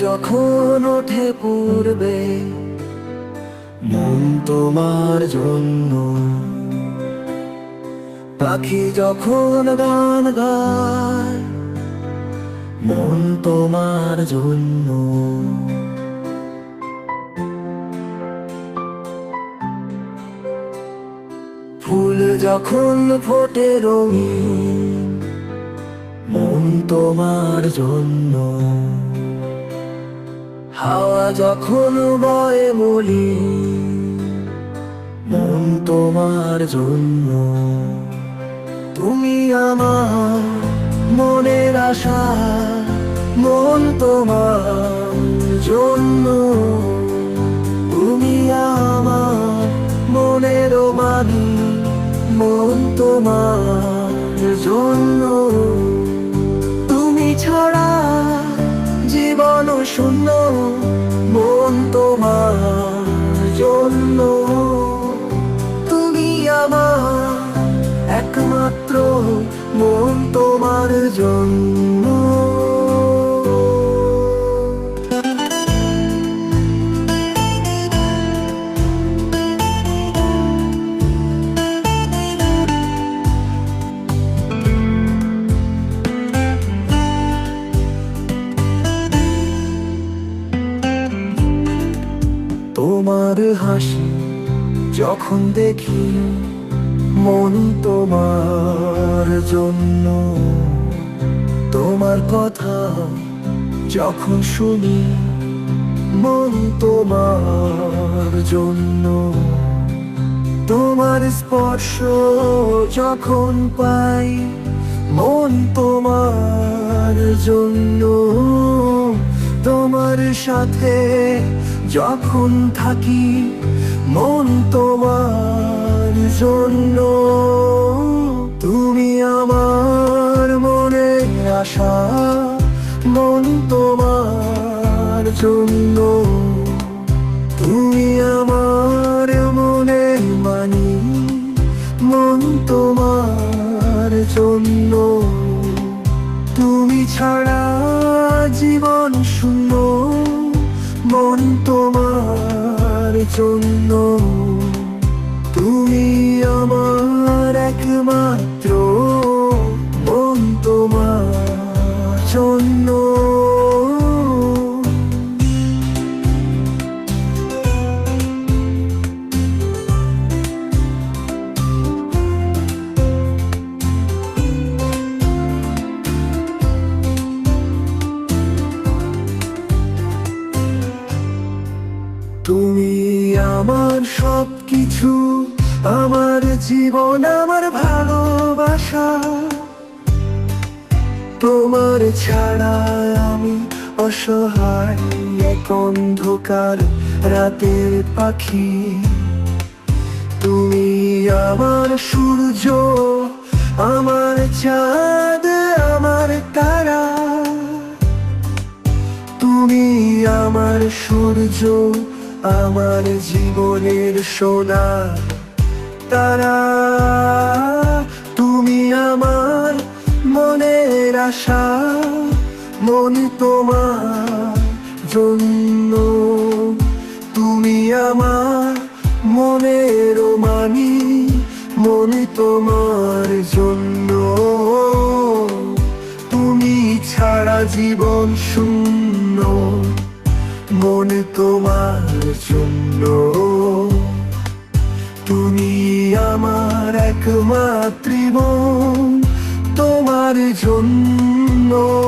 যখন ওঠে পূর্বে, মন তোমার জন্য। পাখি যখন গান গায়, মন তোমার জন্য। ফুল যখন ফোটে রঙিন, মন তোমার জন্য। হাওয়া যখন বয়ে বলি, মন তোমার জন্য। তুমি আমার মনের আশা, মন তোমার জন্য। তুমি আমার মনের মানি মন তোমার জন্য। শূন্য মন তোমার জন্য। তুমি আমার একমাত্র তোমার হাসি যখন দেখি মন তোমার জন্য। তোমার কথা যখন শুনি মন তোমার জন্য। তোমার স্পর্শ যখন পাই মন তোমার জন্য। তোমার সাথে যখন থাকি, মন তোমার জন্য। তুমি আমার মনে আশা, মন তোমার জন্য। তুমি আমার মনে মানি মন তোমার জন্য। তুমি ছাড়া তোমার জন্য। তুমি আমার একমাত্র আমার সব কিছু আমার জীবন, আমার ভালোবাসা। তোমার ছাড়া আমি অসহায়, এক অন্ধকার রাতের পাখি। তুমি আমার সূর্য, আমার চাঁদ, আমার তারা। তুমি আমার সূর্য আমার জীবনের সোনা তারা তুমি আমার মনের আশা মন তোমার জন্য তুমি আমার মনের মানি মন তোমার জন্য তুমি ছাড়া জীবন শূন্য মন তোমার জন্য। তুমি আমার একমাত্র তোমার জন্য।